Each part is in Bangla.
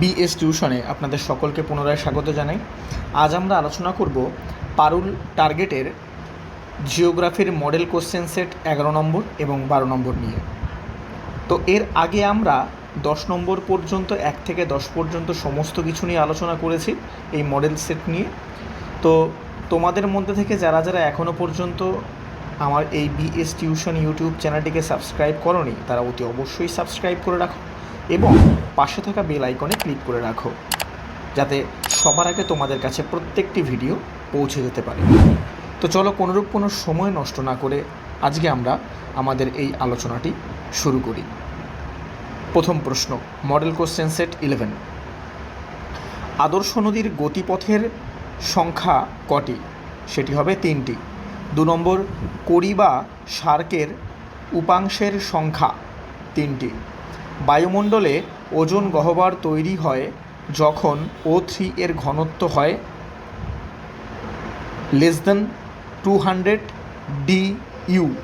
বিএস টিউশনে আপনাদের সকলকে পুনরায় স্বাগত জানাই। আজ আমরা আলোচনা করব পারুল টার্গেটের জিওগ্রাফির মডেল কোশ্চেন সেট এগারো নম্বর এবং বারো নম্বর নিয়ে। তো এর আগে আমরা দশ নম্বর পর্যন্ত, এক থেকে দশ পর্যন্ত সমস্ত কিছু নিয়ে আলোচনা করেছি এই মডেল সেট নিয়ে। তো তোমাদের মধ্যে থেকে যারা যারা এখনও পর্যন্ত আমার এই বিএস টিউশন ইউটিউব চ্যানেলটিকে সাবস্ক্রাইব করনি, তারা অতি অবশ্যই সাবস্ক্রাইব করে রাখো। এবং পাশে থাকা বেল আইকনে ক্লিক করে রাখো, যাতে সবার আগে তোমাদের কাছে প্রত্যেকটি ভিডিও পৌঁছে যেতে পারে। তো চলো কোনোরূপ কোনো সময় নষ্ট না করে আজকে আমরা আমাদের এই আলোচনাটি শুরু করি। প্রথম প্রশ্ন মডেল কোশ্চেন সেট ইলেভেন আদর্শ নদীর গতিপথের সংখ্যা কটি? সেটি হবে তিনটি। দু নম্বর করিবা সার্কের উপাংশের সংখ্যা তিনটি। বায়ুমণ্ডলে ওজন গহ্বর তৈরি হয় যখন ও থ্রি এর ঘনত্ব হয় less than two hundred D U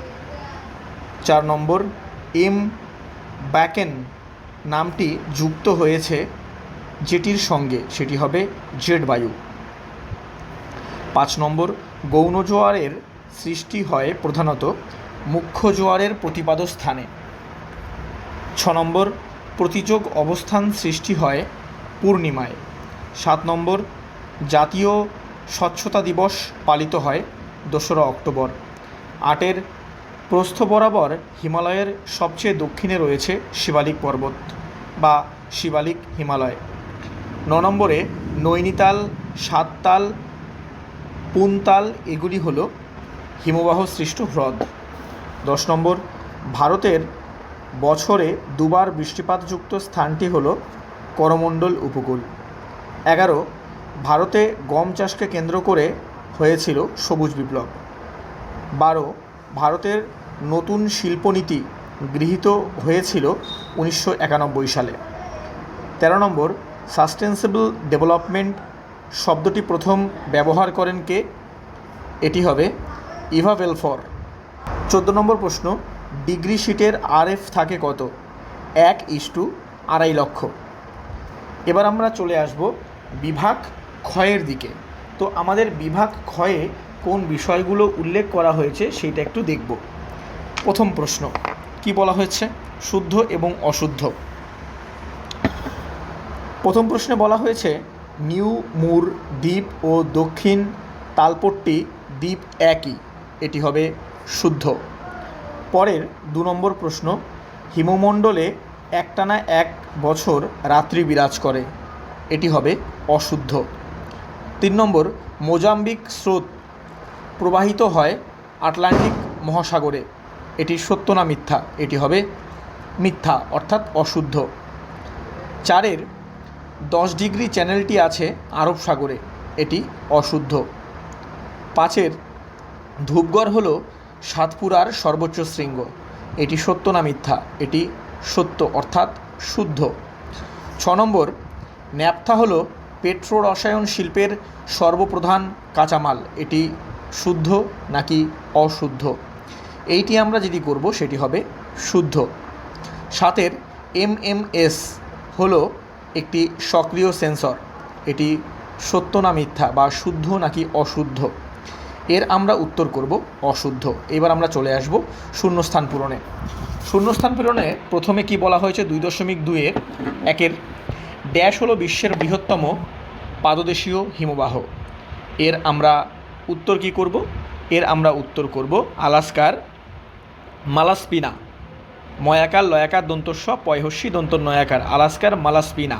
চার নম্বর এম ব্যাকেন নামটি যুক্ত হয়েছে যেটির সঙ্গে, সেটি হবে জেড বায়ু। পাঁচ নম্বর, গৌণ জোয়ারের সৃষ্টি হয় প্রধানত মুখ্য জোয়ারের প্রতিপাদ স্থানে ছ নম্বর, প্রতিযোগ অবস্থান সৃষ্টি হয় পূর্ণিমায়। সাত নম্বর, জাতীয় স্বচ্ছতা দিবস পালিত হয় দোসরা অক্টোবর। আটের, প্রস্থ বরাবর হিমালয়ের সবচেয়ে দক্ষিণে রয়েছে শিবালিক পর্বত বা শিবালিক হিমালয়। ন নম্বরে, নৈনিতাল, সাততাল, পুনতাল এগুলি হল হিমবাহ সৃষ্ট হ্রদ। দশ নম্বর, ভারতের বছরে দুবার বৃষ্টিপাতযুক্ত স্থানটি হল করমণ্ডল উপকূল। এগারো, ভারতে গম চাষকে কেন্দ্র করে হয়েছিল সবুজ বিপ্লব। বারো, ভারতের নতুন শিল্পনীতি গৃহীত হয়েছিল উনিশশো একানব্বই সালে। তেরো নম্বর সাস্টেন্সেবল ডেভেলপমেন্ট শব্দটি প্রথম ব্যবহার করেন কে? এটি হবে ইভা ওয়েলফর চোদ্দ নম্বর প্রশ্ন ডিগ্রি শিটের আরএফ থাকে কত? এক ইস টু আড়াই লক্ষ। এবার আমরা চলে আসব বিভাগ ক্ষয়ের দিকে। তো আমাদের বিভাগ ক্ষয়ে কোন বিষয়গুলো উল্লেখ করা হয়েছে সেইটা একটু দেখব। প্রথম প্রশ্ন, কি বলা হয়েছে? শুদ্ধ এবং অশুদ্ধ। প্রথম প্রশ্নে বলা হয়েছে, নিউ, মুর, দ্বীপ ও দক্ষিণ তালপট্টি দ্বীপ একই। এটি হবে শুদ্ধ। পরের দু নম্বর প্রশ্ন, হিমমণ্ডলে একটানা এক বছর রাত্রি বিরাজ করে, এটি হবে অশুদ্ধ। তিন নম্বর, মোজাম্বিক স্রোত প্রবাহিত হয় আটলান্টিক মহাসাগরে, এটি সত্য না মিথ্যা? এটি হবে মিথ্যা, অর্থাৎ অশুদ্ধ। চারের, দশ ডিগ্রি চ্যানেলটি আছে আরব সাগরে, এটি অশুদ্ধ। পাঁচের, ধূপগড় হল সাতপুরার সর্বোচ্চ শৃঙ্গ। এটি সত্য না মিথ্যা? এটি সত্য অর্থাৎ শুদ্ধ। ছ নম্বর, ন্যাপথা হল পেট্রো রসায়ন শিল্পের সর্বপ্রধান কাঁচামাল। এটি শুদ্ধ নাকি অশুদ্ধ? এইটি আমরা যদি করব, সেটি হবে শুদ্ধ। সাতের, এমএমএস হলো একটি সক্রিয় সেন্সর। এটি সত্য না মিথ্যা বা শুদ্ধ নাকি অশুদ্ধ? এর আমরা উত্তর করব অশুদ্ধ। এবার আমরা চলে আসব শূন্যস্থান পূরণে। শূন্যস্থান পূরণে প্রথমে কি বলা হয়েছে? দুই দশমিক দুইয়ের একের ড্যাশ হলো বিশ্বের বৃহত্তম পাদদেশীয় হিমবাহ। এর আমরা উত্তর কি করব? এর আমরা উত্তর করব আলাস্কার, মালাসপিনা, ময়াকার, লয়াকার, দন্তস্ব পয়হস্যি দন্ত নয়াকার আলাস্কার, মালাসপিনা।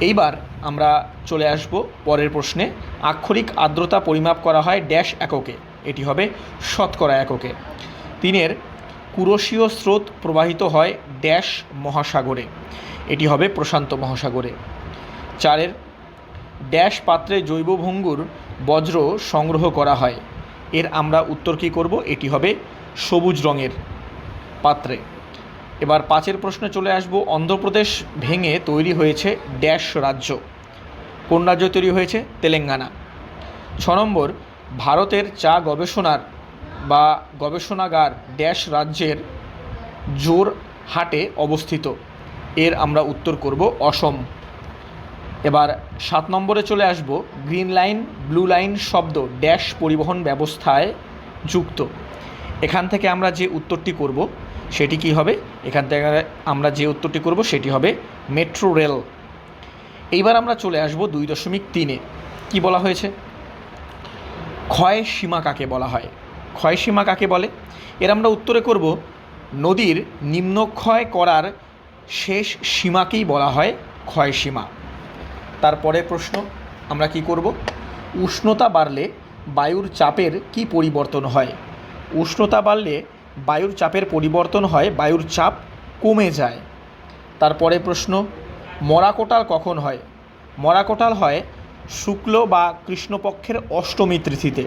এইবার আমরা চলে আসব পরের প্রশ্নে। আক্ষরিক আর্দ্রতা পরিমাপ করা হয় ড্যাশ এককে। এটি হবে শতকরা এককে। তিনের কুরসীয় স্রোত প্রবাহিত হয় ড্যাশ মহাসাগরে। এটি হবে প্রশান্ত মহাসাগরে। চারের ড্যাশ পাত্রে জৈব ভঙ্গুর বজ্র সংগ্রহ করা হয়। এর আমরা উত্তর কী করব? এটি হবে সবুজ রঙের পাত্রে। এবার পাঁচের প্রশ্নে চলে আসব। অন্ধ্রপ্রদেশ ভেঙে তৈরি হয়েছে ড্যাশ রাজ্য। কোন রাজ্য তৈরি হয়েছে তেলেঙ্গানা। ছ নম্বর, ভারতের চা গবেষণার বা গবেষণাগার ড্যাশ রাজ্যের জোর হাটে অবস্থিত। এর আমরা উত্তর করব অসম। এবার সাত নম্বরে চলে আসব, গ্রিন লাইন, ব্লু লাইন শব্দ ড্যাশ পরিবহন ব্যবস্থায় যুক্ত। এখান থেকে আমরা যে উত্তরটি করব, সেটি কি হবে? এখান থেকে আমরা যে উত্তরটি করব, সেটি হবে মেট্রো রেল। এইবার আমরা চলে আসব দুই দশমিক তিনে। কি বলা হয়েছে? ক্ষয় সীমা কাকে বলা হয়? ক্ষয় সীমা কাকে বলে? এর আমরা উত্তরে করব, নদীর নিম্নক্ষয় করার শেষ সীমাকেই বলা হয় ক্ষয় সীমা। তারপরের প্রশ্ন, আমরা কি করব? উষ্ণতা বাড়লে বায়ুর চাপের কি পরিবর্তন হয়? উষ্ণতা বাড়লে বায়ুর চাপের পরিবর্তন হয়, বায়ুর চাপ কমে যায়। তারপরে প্রশ্ন মরাকোটাল কখন হয়? মরাকোটাল হয় শুক্ল বা কৃষ্ণপক্ষের অষ্টমী তিথিতে।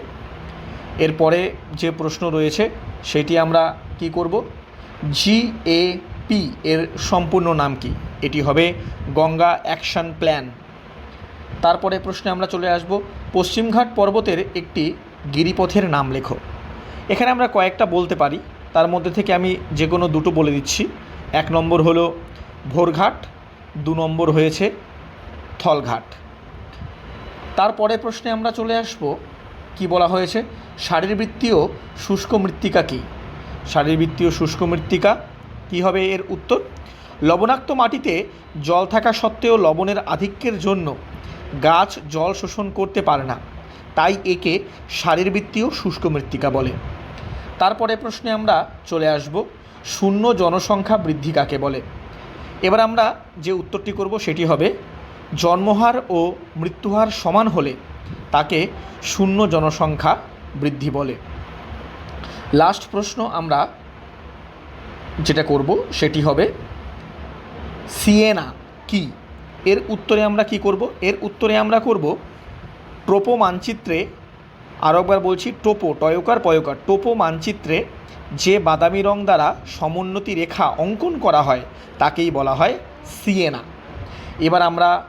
এরপরে যে প্রশ্ন রয়েছে, সেটি আমরা কি করব? জি এ পি এর সম্পূর্ণ নাম কি? এটি হবে গঙ্গা অ্যাকশন প্ল্যান। তারপরে প্রশ্নে আমরা চলে আসব, পশ্চিমঘাট পর্বতের একটি গিরিপথের নাম লেখো। এখানে আমরা কয়েকটা বলতে পারি, তার মধ্যে থেকে আমি যে কোনো দুটো বলে দিচ্ছি। এক নম্বর হলো ভোরঘাট দু নম্বর হয়েছে থলঘাট। তারপরে প্রশ্নে আমরা চলে আসব, কি বলা হয়েছে? শারীরবৃত্তীয় শুষ্ক মৃত্তিকা কী? শারীরবৃত্তীয় শুষ্ক মৃত্তিকা, কী হবে এর উত্তর? লবণাক্ত মাটিতে জল থাকা সত্ত্বেও লবণের আধিক্যের জন্য গাছ জল শোষণ করতে পারে না, তাই একে শারীরবৃত্তীয় শুষ্ক মৃত্তিকা বলে। তারপরে প্রশ্নে আমরা চলে আসব, শূন্য জনসংখ্যা বৃদ্ধি কাকে বলে? এবার আমরা যে উত্তরটি করব সেটি হবে, জন্মহার ও মৃত্যুহার সমান হলে তাকে শূন্য জনসংখ্যা বৃদ্ধি বলে। লাস্ট প্রশ্ন আমরা যেটা করব সেটি হবে, সিয়েনা কি? এর উত্তরে আমরা কি করব? এর উত্তরে আমরা করব টোপো মানচিত্রে আরও একবার বলছি, টোপো, টয়কার পয়োকার, টোপো মানচিত্রে যে বাদামি রং দ্বারা সমোন্নতি রেখা অঙ্কন করা হয়, তাকেই বলা হয় সিয়েনা। এবার আমরা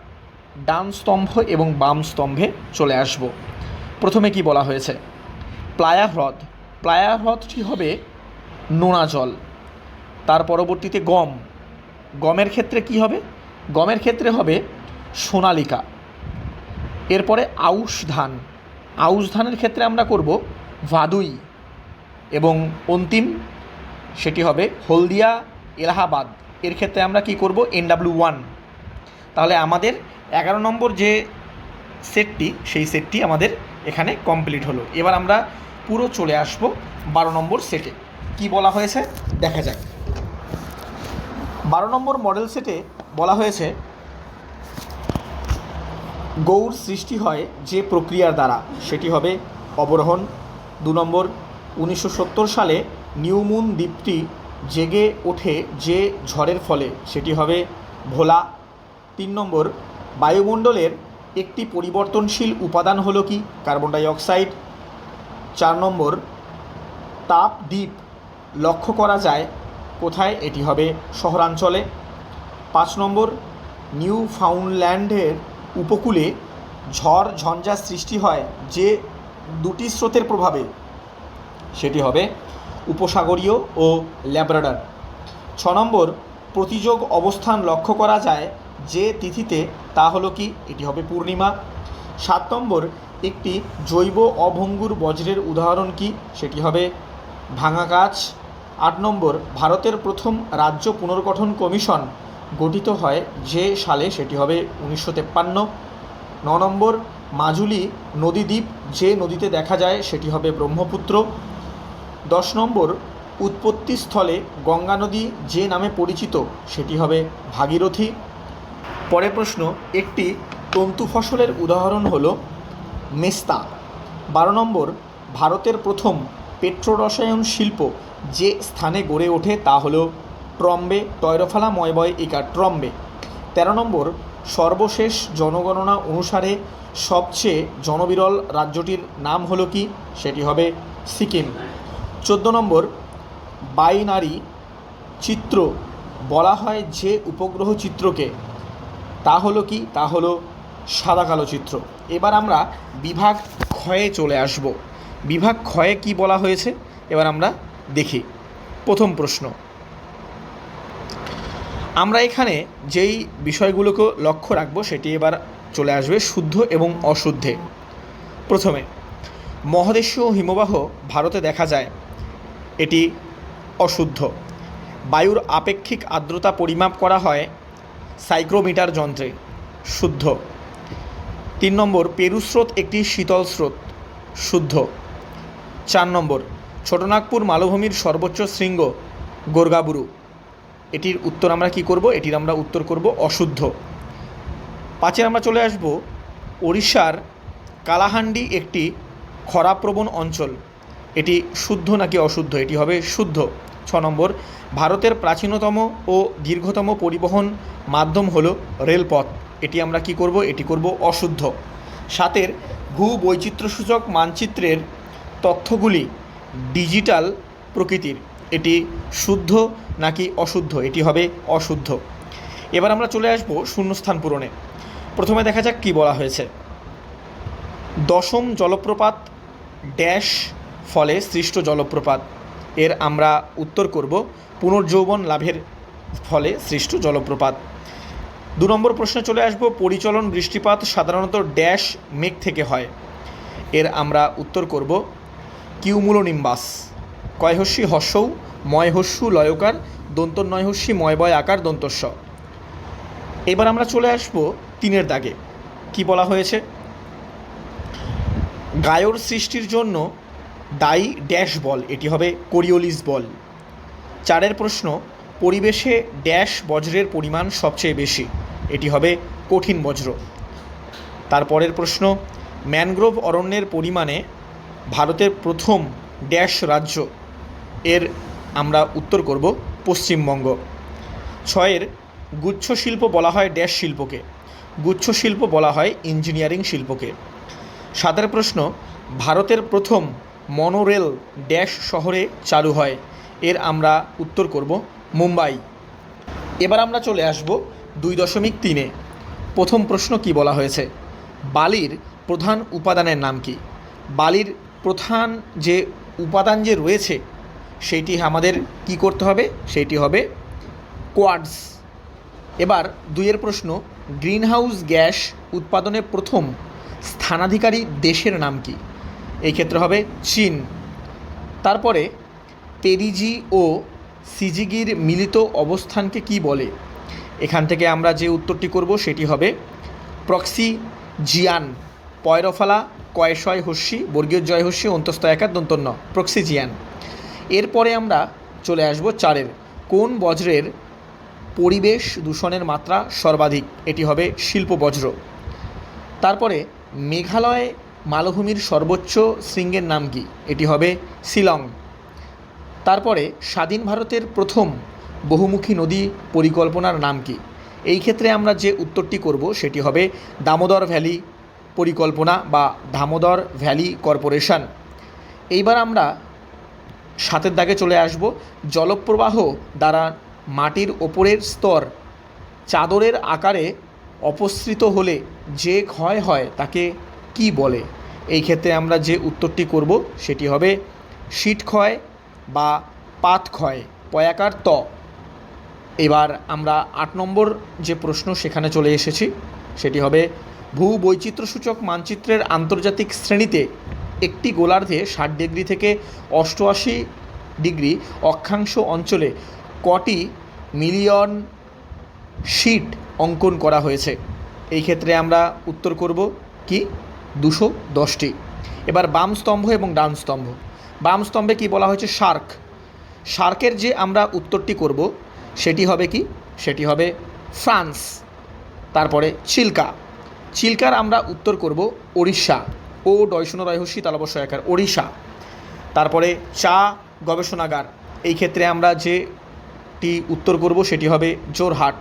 ডান স্তম্ভ এবং বাম স্তম্ভে চলে আসব। প্রথমে কি বলা হয়েছে? প্লায়া হ্রদ প্লায়া হ্রদটি হবে নোনা জল। তার পরবর্তীতে গম। গমের ক্ষেত্রে কি হবে? গমের ক্ষেত্রে হবে সোনালিকা। এরপরে আউশ ধান। আউশ ধানের ক্ষেত্রে আমরা করব ভাদুই এবং অন্তিম, সেটি হবে হলদিয়া, এলাহাবাদ। এর ক্ষেত্রে আমরা কি করব? NW one. তাহলে আমাদের এগারো নম্বর যে সেটটি, সেই সেটটি আমাদের এখানে কমপ্লিট হলো। এবার আমরা পুরো চলে আসব বারো নম্বর সেটে। কি বলা হয়েছে? দেখা যাক। বারো নম্বর মডেল সেটে বলা হয়েছে গৌর সৃষ্টি হয় যে প্রক্রিয়ার দ্বারা। সেটি হবে অবরোহণ। দু নম্বর, উনিশশো সত্তর সালে নিউমুন দ্বীপটি জেগে ওঠে যে ঝড়ের ফলে। সেটি হবে ভোলা। তিন নম্বর, বায়ুমণ্ডলের একটি পরিবর্তনশীল উপাদান হলো কি? Carbon dioxide. চার নম্বর, তাপ দ্বীপ লক্ষ্য করা যায় কোথায়? এটি হবে শহরাঞ্চলে। পাঁচ নম্বর নিউ ফাউন্ডল্যান্ডের উপকূলে ঝড়, ঝঞ্ঝা সৃষ্টি হয় যে দুটি স্রোতের প্রভাবে। সেটি হবে উপসাগরীয় ও ল্যাব্রাডার। ছ নম্বর, প্রতিযোগ অবস্থান লক্ষ্য করা যায় যে তিথিতে, তা হলো কি? এটি হবে পূর্ণিমা। সাত নম্বর, একটি জৈব অভঙ্গুর বজ্রের উদাহরণ কি? সেটি হবে ভাঙা গাছ। আট নম্বর, ভারতের প্রথম রাজ্য পুনর্গঠন কমিশন। গঠিত হয় যে সালে, সেটি হবে উনিশশো তেপ্পান্ন। ন নম্বর, মাজুলি নদীদ্বীপ যে নদীতে দেখা যায়, সেটি হবে ব্রহ্মপুত্র। দশ নম্বর, উৎপত্তিস্থলে গঙ্গা নদী যে নামে পরিচিত, সেটি হবে ভাগীরথী। পরের প্রশ্ন, একটি তন্তু ফসলের উদাহরণ হলো মেস্তা। বারো নম্বর, ভারতের প্রথম পেট্রোরসায়ন শিল্প যে স্থানে গড়ে ওঠে, তা হলো ট্রম্বে টয়রফালা ময়বয় একা ট্রম্বে। তেরো নম্বর, সর্বশেষ জনগণনা অনুসারে সবচেয়ে জনবিরল রাজ্যটির নাম হলো কি? সেটি হবে সিকিম। চোদ্দ নম্বর, বাইনারি চিত্র। বলা হয় যে উপগ্রহ চিত্রকে, তা হলো কি? তা হলো সাদা কালো চিত্র। এবার আমরা বিভাগ ক্ষয়ে চলে আসব। বিভাগ ক্ষয়ে কি বলা হয়েছে? এবার আমরা দেখি। প্রথম প্রশ্ন আমরা এখানে যেই বিষয়গুলোকে লক্ষ্য রাখব সেটি এবার চলে আসবে শুদ্ধ এবং অশুদ্ধে। প্রথমে, মহাদেশীয় হিমবাহ ভারতে দেখা যায়। এটি অশুদ্ধ। বায়ুর আপেক্ষিক আর্দ্রতা পরিমাপ করা হয় সাইক্রোমিটার যন্ত্রে। শুদ্ধ। তিন নম্বর, পেরু স্রোত একটি শীতল স্রোত। শুদ্ধ। চার নম্বর, ছোটনাগপুর মালভূমির সর্বোচ্চ শৃঙ্গ গোর্গাবুরু। এটির উত্তর আমরা কি করব? এটির আমরা উত্তর করব অশুদ্ধ। পাঁচে আমরা চলে আসব ওড়িশার কালাহান্ডি একটি খরাপ্রবণ অঞ্চল। এটি শুদ্ধ নাকি অশুদ্ধ? এটি হবে শুদ্ধ। ছ নম্বর, ভারতের প্রাচীনতম ও দীর্ঘতম পরিবহন মাধ্যম হলো রেলপথ। এটি আমরা কি করব? এটি করব অশুদ্ধ। সাতের ভূ বৈচিত্র্যসূচক মানচিত্রের তথ্যগুলি ডিজিটাল প্রকৃতির। এটি শুদ্ধ নাকি অশুদ্ধ? এটি হবে অশুদ্ধ। এবার আমরা চলে আসব শূন্যস্থান পূরণে। প্রথমে দেখা যাক কী বলা হয়েছে। দশম জলপ্রপাত ড্যাশ ফলে সৃষ্ট জলপ্রপাত। এর আমরা উত্তর করব, পুনর্যৌবন লাভের ফলে সৃষ্ট জলপ্রপাত। দু নম্বর প্রশ্নে চলে আসব, পরিচলন বৃষ্টিপাত সাধারণত ড্যাশ মেঘ থেকে হয়। এর আমরা উত্তর করব, কিউমুলোনিম্বাস। কয়হস্যি হস্যৌ ময়হস্যু লয়কার দন্ত নয়হস্যি ময়বয় আকার দন্তস্ব। এবার আমরা চলে আসব তিনের দাগে। কি বলা হয়েছে? গায়র সৃষ্টির জন্য দায়ী ড্যাশ বল, এটি হবে কোরিওলিস বল। চারের প্রশ্ন, পরিবেশে ড্যাশ বজ্রের পরিমাণ সবচেয়ে বেশি, এটি হবে কঠিন বজ্র। তারপরের প্রশ্ন, ম্যানগ্রোভ অরণ্যের পরিমাণে ভারতের প্রথম ড্যাশ রাজ্য এর আমরা উত্তর করব পশ্চিমবঙ্গ। ছয়ের গুচ্ছ শিল্প বলা হয় ড্যাশ শিল্পকে। গুচ্ছ শিল্প বলা হয় ইঞ্জিনিয়ারিং শিল্পকে। সাতের প্রশ্ন, ভারতের প্রথম মনোরেল ড্যাশ শহরে চালু হয়। এর আমরা উত্তর করব মুম্বাই। এবার আমরা চলে আসব দুই দশমিক তিনে। প্রথম প্রশ্ন কি বলা হয়েছে? বালির প্রধান উপাদানের নাম কি? বালির প্রধান যে উপাদান যে রয়েছে সেইটি আমাদের কি করতে হবে? সেইটি হবে কোয়াডস। এবার দুইয়ের প্রশ্ন, গ্রিনহাউস গ্যাস উৎপাদনে প্রথম স্থানাধিকারী দেশের নাম কি? এই ক্ষেত্রে হবে চীন। তারপরে পেরিজি ও সিজিগির মিলিত অবস্থানকে কি বলে? এখান থেকে আমরা যে উত্তরটি করব সেটি হবে প্রক্সি জিয়ান, পয়রফালা, কয়শয় হস্যি, বর্গীয় জয় হস্যি অন্তস্থ একার দন্তন্য প্রক্সি জিয়ান। এরপরে আমরা চলে আসব চারের। কোন বজ্রের পরিবেশ দূষণের মাত্রা সর্বাধিক? এটি হবে শিল্প বজ্র তারপরে মেঘালয় মালভূমির সর্বোচ্চ শৃঙ্গের নাম কি? এটি হবে শিলং। তারপরে স্বাধীন ভারতের প্রথম বহুমুখী নদী পরিকল্পনার নাম কি? এই ক্ষেত্রে আমরা যে উত্তরটি করব সেটি হবে দামোদর ভ্যালি পরিকল্পনা বা দামোদর ভ্যালি কর্পোরেশন। এইবার আমরা সাতের দাগে চলে আসব। জলপ্রবাহ দ্বারা মাটির ওপরের স্তর চাদরের আকারে অপসৃত হলে যে ক্ষয় হয় তাকে কি বলে? এই ক্ষেত্রে আমরা যে উত্তরটি করব সেটি হবে শীত ক্ষয় বা পাত ক্ষয়, পয়াকার ত। এবার আমরা আট নম্বর যে প্রশ্ন সেখানে চলে এসেছি, সেটি হবে ভূ বৈচিত্র্যসূচক মানচিত্রের আন্তর্জাতিক শ্রেণীতে একটি গোলার্ধে ষাট ডিগ্রি থেকে অষ্টআশি ডিগ্রি অক্ষাংশ অঞ্চলে কটি মিলিয়ন শিট অঙ্কন করা হয়েছে। এই ক্ষেত্রে আমরা উত্তর করব কি? দুশো দশটি। এবার বাম স্তম্ভ এবং ডান স্তম্ভ। বাম স্তম্ভে কি বলা হয়েছে? শার্ক। শার্কের যে আমরা উত্তরটি করব, সেটি হবে কি? সেটি হবে ফ্রান্স। তারপরে চিল্কা। চিল্কার আমরা উত্তর করব ওড়িশা। ও ডয়শন রয়হস্যি তালবস্য একার ওড়িশা। তারপরে চা গবেষণাগার, এই ক্ষেত্রে আমরা যেটি উত্তর করব সেটি হবে জোরহাট।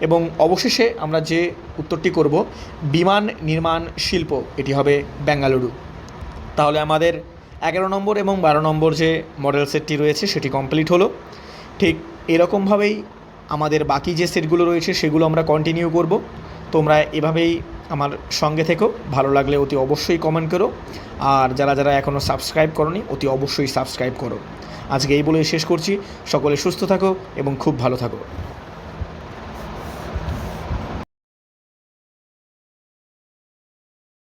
এবং অবশেষে আমরা যে উত্তরটি করব, বিমান নির্মাণ শিল্প, এটি হবে বেঙ্গালুরু। তাহলে আমাদের এগারো নম্বর এবং বারো নম্বর যে মডেল সেটটি রয়েছে, সেটি কমপ্লিট হলো। ঠিক এরকমভাবেই আমাদের বাকি যে সেটগুলো রয়েছে, সেগুলো আমরা কন্টিনিউ করব। তোমরা এভাবেই আমার সঙ্গে থেকো ভালো লাগলে অতি অবশ্যই কমেন্ট করো। আর যারা যারা এখনও সাবস্ক্রাইব করনি, অতি অবশ্যই সাবস্ক্রাইব করো। আজকে এই বলেই শেষ করছি। সকলে সুস্থ থাকো এবং খুব ভালো থাকো।